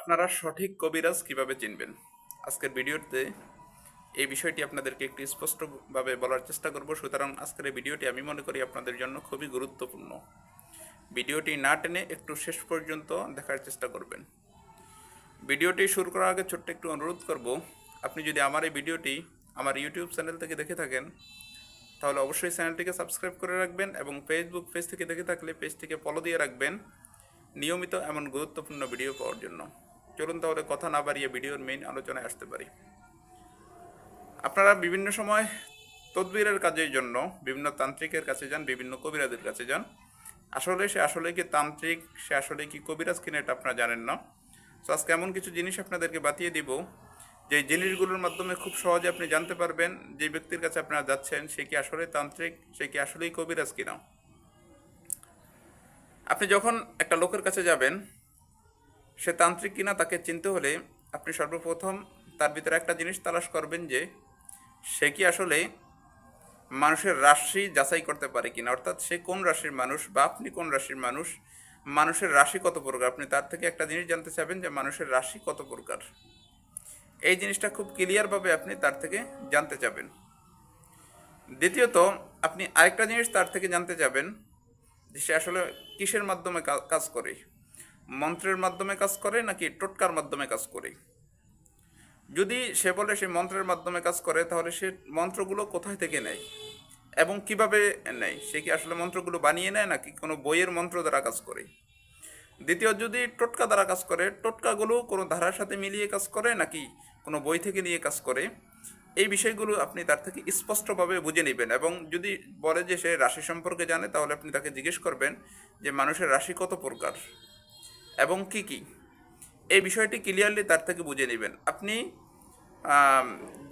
আপনারা সঠিক কবিরাজ কীভাবে চিনবেন? আজকের ভিডিওতে এই বিষয়টি আপনাদেরকে একটু স্পষ্টভাবে বলার চেষ্টা করব। সুতরাং আজকের এই ভিডিওটি আমি মনে করি আপনাদের জন্য খুবই গুরুত্বপূর্ণ। ভিডিওটি না টেনে একটু শেষ পর্যন্ত দেখার চেষ্টা করবেন। ভিডিওটি শুরু করার আগে ছোট্ট একটু অনুরোধ করব, আপনি যদি আমার এই ভিডিওটি আমার ইউটিউব চ্যানেল থেকে দেখে থাকেন, তাহলে অবশ্যই চ্যানেলটিকে সাবস্ক্রাইব করে রাখবেন এবং ফেসবুক পেজ থেকে দেখে থাকলে পেজটিকে ফলো দিয়ে রাখবেন। নিয়মিত এমন গুরুত্বপূর্ণ ভিডিও পাওয়ার জন্য। চলুন তাহলে কথা না বাড়িয়ে ভিডিওর মেইন আলোচনায় আসতে পারি। আপনারা বিভিন্ন সময় তদবিরের কাজের জন্য, বিভিন্ন তান্ত্রিকের কাছে যান, বিভিন্ন কবিরাজের কাছে যান। আসলে সে আসলে কি তান্ত্রিক, সে আসলে কি কবিরাজ কিনা এটা আপনারা জানেন না। তো আজকে এমন কিছু জিনিস আপনাদেরকে বাতিয়ে দিব, যে জিনিসগুলোর মাধ্যমে খুব সহজে আপনি জানতে পারবেন যে ব্যক্তির কাছে আপনারা যাচ্ছেন, সে কি আসলে তান্ত্রিক, সে কি আসলেই কবিরাজ কিনা। আপনি যখন একটা লোকের কাছে যাবেন সে তান্ত্রিক কিনা তাকে চিনতে হলে আপনি সর্বপ্রথম তার ভিতরে একটা জিনিস তালাশ করবেন যে সে কি আসলে মানুষের রাশি যাচাই করতে পারে কিনা? অর্থাৎ সে কোন রাশির মানুষ বা আপনি কোন রাশির মানুষ? মানুষের রাশি কত প্রকার? আপনি তার থেকে একটা জিনিস জানতে চাবেন যে মানুষের রাশি কত প্রকার? এই জিনিসটা খুব ক্লিয়ারভাবে আপনি তার থেকে জানতে চাবেন দ্বিতীয়ত, আপনি আরেকটা জিনিস তার থেকে জানতে চাবেন যে সে আসলে কিসের মাধ্যমে কাজ করে? মন্ত্রের মাধ্যমে কাজ করে নাকি টোটকার মাধ্যমে কাজ করে? যদি সে বলে সে মন্ত্রের মাধ্যমে কাজ করে, তাহলে সে মন্ত্রগুলো কোথায় থেকে নেয়? এবং কীভাবে নেয়? সে কি আসলে মন্ত্রগুলো বানিয়ে নেয় নাকি কোনো বইয়ের মন্ত্র দ্বারা কাজ করে? দ্বিতীয়, যদি টোটকা দ্বারা কাজ করে, টোটকাগুলো কোনো ধারার সাথে মিলিয়ে কাজ করে নাকি কোনো বই থেকে নিয়ে কাজ করে? এই বিষয়গুলো আপনি তার থেকে স্পষ্টভাবে বুঝে নেবেন এবং যদি বলে যে সে রাশি সম্পর্কে জানে, তাহলে আপনি তাকে জিজ্ঞেস করবেন যে মানুষের রাশি কত প্রকার? এবং কি কি? এই বিষয়টি ক্লিয়ারলি তার থেকে বুঝে নেবেন। আপনি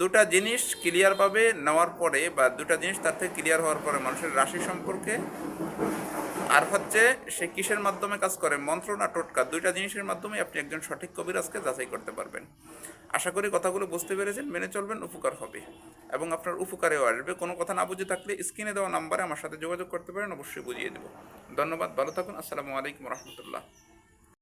দুটা জিনিস ক্লিয়ারভাবে নেওয়ার পরে বা দুটা জিনিস তার থেকে ক্লিয়ার হওয়ার পরে মানুষের রাশি সম্পর্কে, আর হচ্ছে সে কিসের মাধ্যমে কাজ করে, মন্ত্র না টোটকা, দুইটা জিনিসের মাধ্যমে আপনি একজন সঠিক কবিরাজকে যাচাই করতে পারবেন। আশা করি কথাগুলো বুঝতে পেরেছেন, মেনে চলবেন, উপকার হবে। এবং আপনার উপকারেও আসবে। কোনো কথা না বুঝে থাকলে স্ক্রিনে দেওয়া নাম্বারে আমার সাথে যোগাযোগ করতে পারেন, অবশ্যই বুঝিয়ে দেবো। ধন্যবাদ, ভালো থাকুন, আসসালামু আলাইকুম রহমতুল্লাহ।